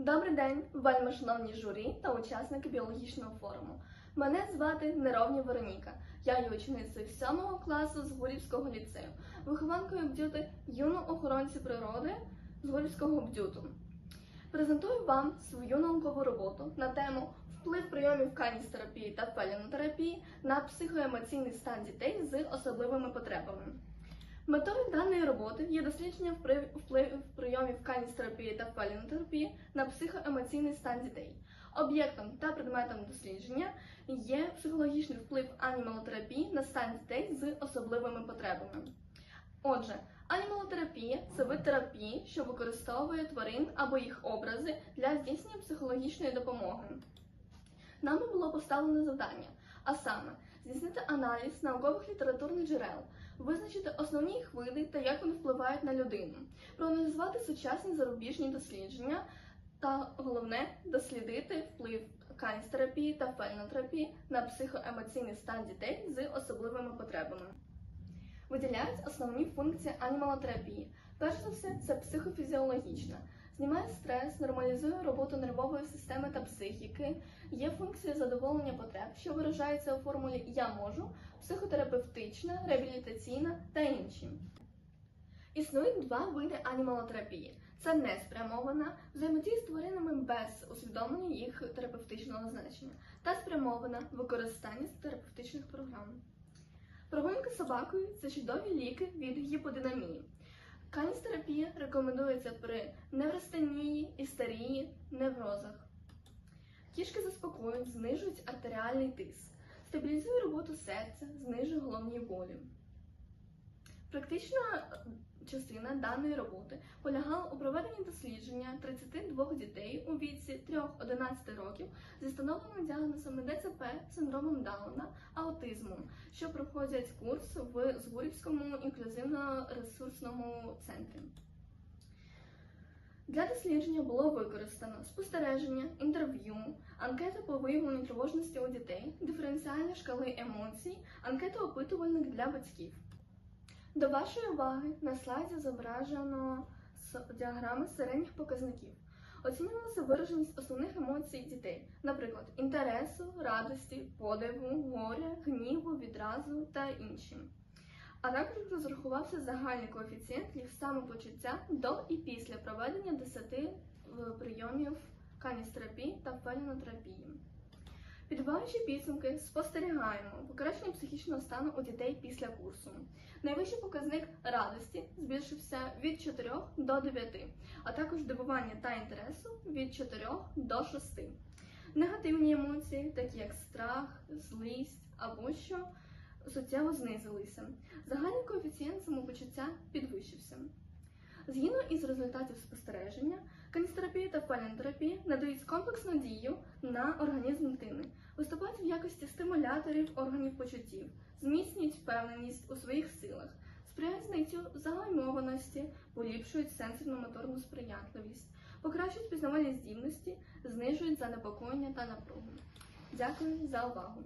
Добрий день, вельми шановні журі та учасники біологічного форуму. Мене звати Неровня Вероніка. Я є ученицею 7 класу з Гурівського ліцею, вихованкою бдюти юно охоронці природи з Гурівського бдюту. Презентую вам свою наукову роботу на тему вплив прийомів каністерапії та фелінотерапії на психоемоційний стан дітей з особливими потребами. Метою даної роботи є дослідження впливів прийомів каністерапії та фелінотерапії на психоемоційний стан дітей. Об'єктом та предметом дослідження є психологічний вплив анімалотерапії на стан дітей з особливими потребами. Отже, анімалотерапія це вид терапії, що використовує тварин або їх образи для здійснення психологічної допомоги. Нами було поставлено завдання, а саме здійснити аналіз наукових літературних джерел, визначити основні їх види та як вони впливають на людину, проаналізувати сучасні зарубіжні дослідження та головне дослідити вплив каністерапії та фельнотерапії на психоемоційний стан дітей з особливими потребами. Виділяють основні функції анімалотерапії. Перш за все, це психофізіологічна. Знімає стрес, нормалізує роботу нервової системи та психіки, є функція задоволення потреб, що виражається у формулі Я можу, психотерапевтична, реабілітаційна та інші. Існують два види анімалотерапії: це неспрямована взаємодія з тваринами без усвідомлення їх терапевтичного значення та спрямована використання терапевтичних програм. Прогулянка собакою це чудові ліки від гіподинамії. Рекомендується при неврастенії, істерії, неврозах. Кішки заспокоюють, знижують артеріальний тиск, стабілізує роботу серця, знижує головні болі. Практична е, частина даної роботи полягала у проведенні дослідження 32 дітей у віці 3-11 років зі встановленим діагнозами ДЦП, синдромом Дауна, аутизмом, що проходять курс в Згурівському інклюзивно-ресурсному центрі. Для дослідження було використано спостереження, інтерв'ю, анкета по виявленню тривожності у дітей, диференціальні шкали емоцій, анкета опитувальник для батьків. До вашої уваги на слайді зображено діаграми середніх показників. Оцінювалася вираженість основних емоцій дітей, наприклад, інтересу, радості, подиву, горя, гніву, відразу та інші. А також розрахувався загальний коефіцієнт їх самопочуття до і 10 е, прийомів каністерапії та фелінотерапії. Підбиваючи підсумки, спостерігаємо покращення психічного стану у дітей після курсу. Найвищий показник радості збільшився від 4 до 9, а також здивування та інтересу від 4 до 6. Негативні емоції, такі як страх, злість або що, суттєво знизилися. Загальний коефіцієнт самопочуття підвищився. Згідно із результатів спостереження, каністерапія та фалінотерапія надають комплексну дію на організм дитини, виступають в якості стимуляторів органів почуттів, зміцнюють впевненість у своїх силах, сприяють знайттю загальмованості, поліпшують сенсорно-моторну сприятливість, покращують пізнавальні здібності, знижують занепокоєння та напругу. Дякую за увагу!